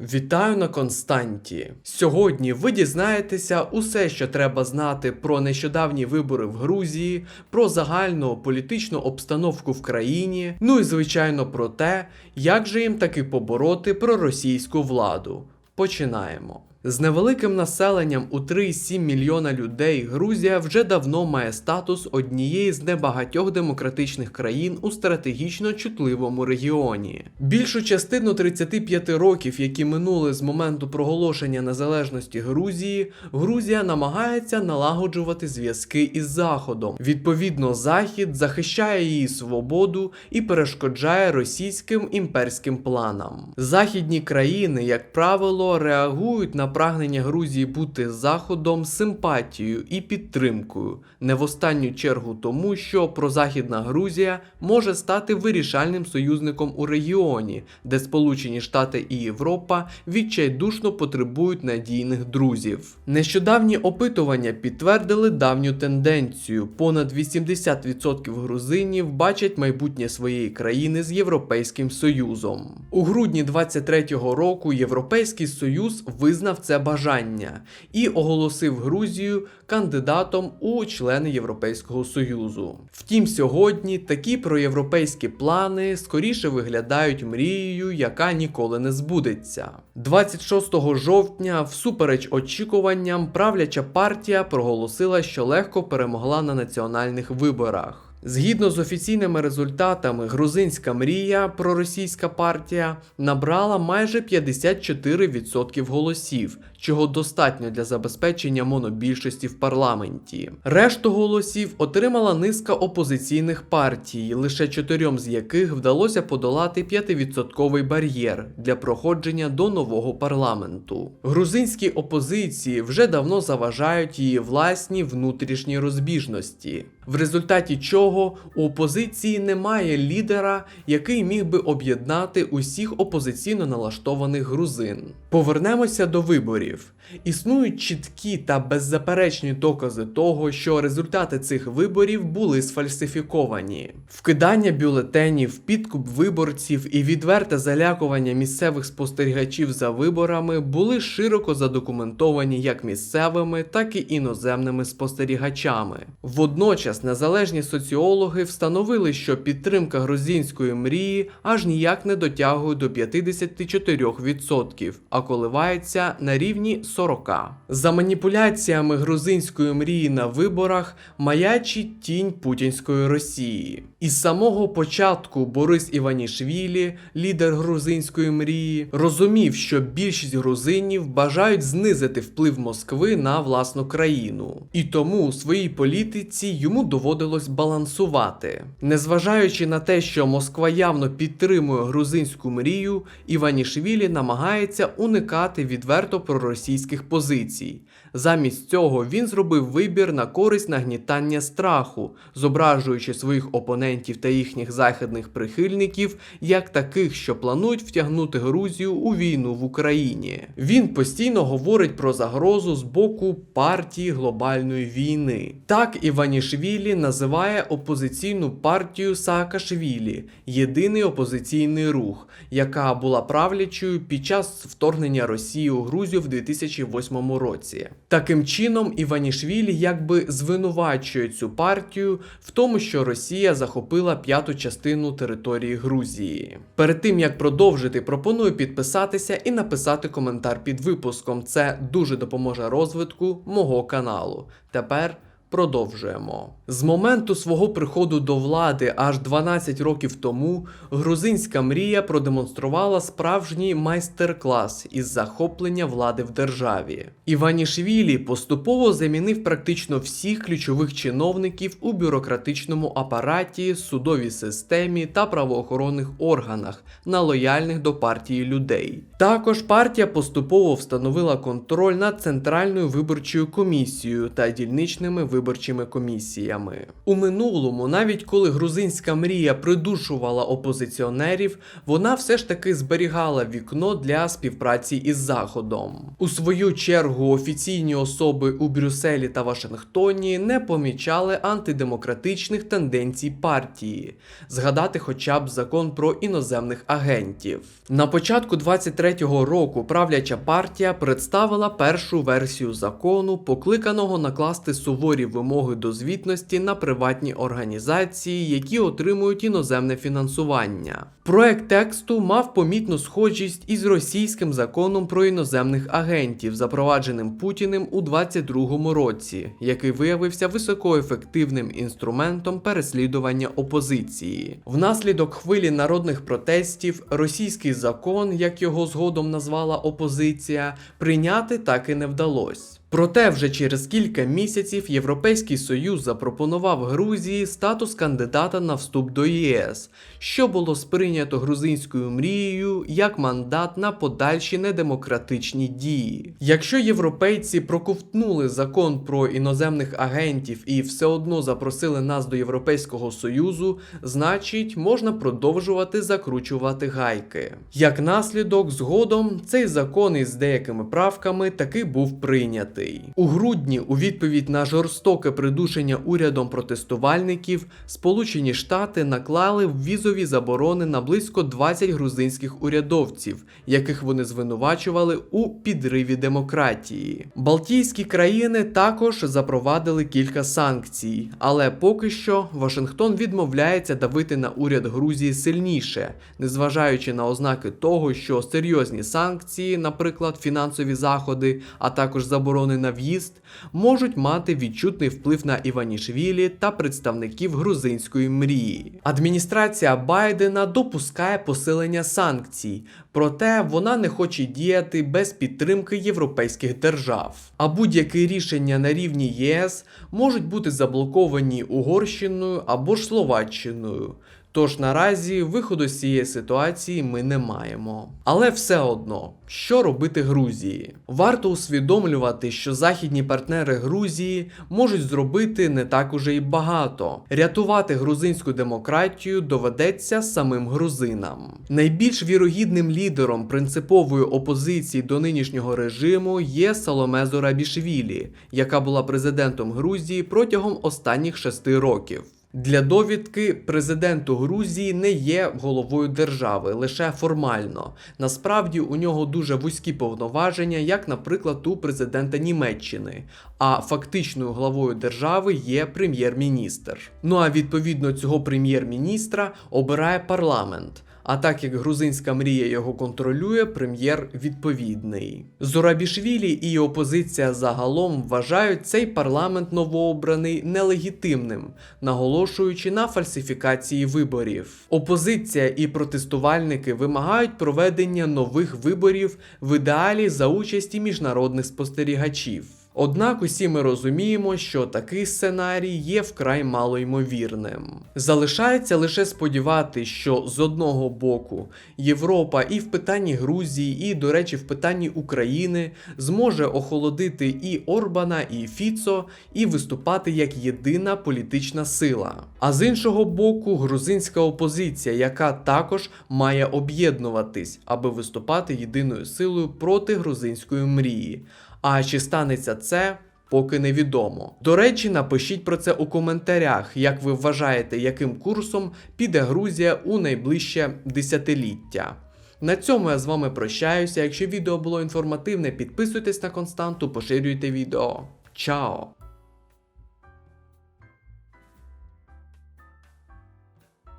Вітаю на Константі. Сьогодні ви дізнаєтеся усе, що треба знати про нещодавні вибори в Грузії, про загальну політичну обстановку в країні, ну і звичайно про те, як же їм таки побороти проросійську владу. Починаємо. З невеликим населенням у 3,7 мільйона людей Грузія вже давно має статус однієї з небагатьох демократичних країн у стратегічно чутливому регіоні. Більшу частину 35 років, які минули з моменту проголошення незалежності Грузії, Грузія намагається налагоджувати зв'язки із Заходом. Відповідно, Захід захищає її свободу і перешкоджає російським імперським планам. Західні країни, як правило, реагують на прагнення Грузії бути заходом симпатією і підтримкою, не в останню чергу тому, що прозахідна Грузія може стати вирішальним союзником у регіоні, де Сполучені Штати і Європа відчайдушно потребують надійних друзів. Нещодавні опитування підтвердили давню тенденцію: понад 80% грузинів бачать майбутнє своєї країни з Європейським Союзом. У грудні 23-го року Європейський Союз визнав це бажання і оголосив Грузію кандидатом у члени Європейського Союзу. Втім, сьогодні такі проєвропейські плани скоріше виглядають мрією, яка ніколи не збудеться. 26 жовтня, всупереч очікуванням, правляча партія проголосила, що легко перемогла на національних виборах. Згідно з офіційними результатами, грузинська мрія, проросійська партія, набрала майже 54% голосів, чого достатньо для забезпечення монобільшості в парламенті. Решту голосів отримала низка опозиційних партій, лише чотирьом з яких вдалося подолати 5% бар'єр для проходження до нового парламенту. Грузинській опозиції вже давно заважають її власні внутрішні розбіжності, в результаті чого у опозиції немає лідера, який міг би об'єднати усіх опозиційно налаштованих грузин. Повернемося до виборів. Існують чіткі та беззаперечні докази того, що результати цих виборів були сфальсифіковані. Вкидання бюлетенів, підкуп виборців і відверте залякування місцевих спостерігачів за виборами були широко задокументовані як місцевими, так і іноземними спостерігачами. Водночас незалежні соціологи встановили, що підтримка грузинської мрії аж ніяк не дотягує до 54%, а коливається на рівні 40. За маніпуляціями грузинської мрії на виборах маячить тінь путінської Росії. Із самого початку Борис Іванішвілі, лідер грузинської мрії, розумів, що більшість грузинів бажають знизити вплив Москви на власну країну, і тому у своїй політиці йому доводилось балансувати. Незважаючи на те, що Москва явно підтримує грузинську мрію, Іванішвілі намагається уникати відверто проросійських позицій. Замість цього він зробив вибір на користь нагнітання страху, зображуючи своїх опонентів та їхніх західних прихильників як таких, що планують втягнути Грузію у війну в Україні. Він постійно говорить про загрозу з боку партії глобальної війни. Так Іванішвілі називає опозиційну партію Саакашвілі єдиний опозиційний рух, яка була правлячою під час вторгнення Росії у Грузію в 2008 році. Таким чином, Іванішвілі якби звинувачує цю партію в тому, що Росія захопила п'яту частину території Грузії. Перед тим як продовжити, пропоную підписатися і написати коментар під випуском. Це дуже допоможе розвитку мого каналу. Тепер. Продовжуємо. З моменту свого приходу до влади аж 12 років тому грузинська мрія продемонструвала справжній майстер-клас із захоплення влади в державі. Іванішвілі поступово замінив практично всіх ключових чиновників у бюрократичному апараті, судовій системі та правоохоронних органах на лояльних до партії людей. Також партія поступово встановила контроль над центральною виборчою комісією та дільничними виборчими виборчими комісіями. У минулому, навіть коли грузинська мрія придушувала опозиціонерів, вона все ж таки зберігала вікно для співпраці із Заходом. У свою чергу офіційні особи у Брюсселі та Вашингтоні не помічали антидемократичних тенденцій партії, згадати хоча б закон про іноземних агентів. На початку 23-го року правляча партія представила першу версію закону, покликаного накласти суворі вимоги до звітності на приватні організації, які отримують іноземне фінансування. Проект тексту мав помітну схожість із російським законом про іноземних агентів, запровадженим Путіним у 22-му році, який виявився високоефективним інструментом переслідування опозиції. Внаслідок хвилі народних протестів російський закон, як його згодом назвала опозиція, прийняти так і не вдалося. Проте вже через кілька місяців Європейський Союз запропонував Грузії статус кандидата на вступ до ЄС, що було сприйнято грузинською мрією як мандат на подальші недемократичні дії. Якщо європейці проковтнули закон про іноземних агентів і все одно запросили нас до Європейського Союзу, значить можна продовжувати закручувати гайки. Як наслідок, згодом цей закон із деякими правками таки був прийнятий. У грудні, у відповідь на жорстоке придушення урядом протестувальників, Сполучені Штати наклали візові заборони на близько 20 грузинських урядовців, яких вони звинувачували у підриві демократії. Балтійські країни також запровадили кілька санкцій, але поки що Вашингтон відмовляється давити на уряд Грузії сильніше, незважаючи на ознаки того, що серйозні санкції, наприклад, фінансові заходи, а також заборони на в'їзд, можуть мати відчутний вплив на Іванішвілі та представників грузинської мрії. Адміністрація Байдена допускає посилення санкцій, проте вона не хоче діяти без підтримки європейських держав. А будь-які рішення на рівні ЄС можуть бути заблоковані Угорщиною або ж Словаччиною. Тож наразі виходу з цієї ситуації ми не маємо. Але все одно, що робити Грузії? Варто усвідомлювати, що західні партнери Грузії можуть зробити не так уже й багато. Рятувати грузинську демократію доведеться самим грузинам. Найбільш вірогідним лідером принципової опозиції до нинішнього режиму є Саломе Зорабішвілі, яка була президентом Грузії протягом останніх шести років. Для довідки президенту Грузії не є головою держави лише формально. Насправді у нього дуже вузькі повноваження, як, наприклад, у президента Німеччини. А фактичною главою держави є прем'єр-міністр. Ну а відповідно цього прем'єр-міністра обирає парламент. А так як грузинська мрія його контролює, прем'єр відповідний. Зорабішвілі і опозиція загалом вважають цей парламент новообраний нелегітимним, наголошуючи на фальсифікації виборів. Опозиція і протестувальники вимагають проведення нових виборів в ідеалі за участі міжнародних спостерігачів. Однак усі ми розуміємо, що такий сценарій є вкрай малоймовірним. Залишається лише сподіватися, що з одного боку Європа і в питанні Грузії, і, до речі, в питанні України зможе охолодити і Орбана, і Фіцо, і виступати як єдина політична сила. А з іншого боку, грузинська опозиція, яка також має об'єднуватись, аби виступати єдиною силою проти грузинської мрії. А чи станеться це? Поки невідомо. До речі, напишіть про це у коментарях, як ви вважаєте, яким курсом піде Грузія у найближче десятиліття. На цьому я з вами прощаюся. Якщо відео було інформативне, підписуйтесь на константу, поширюйте відео. Чао!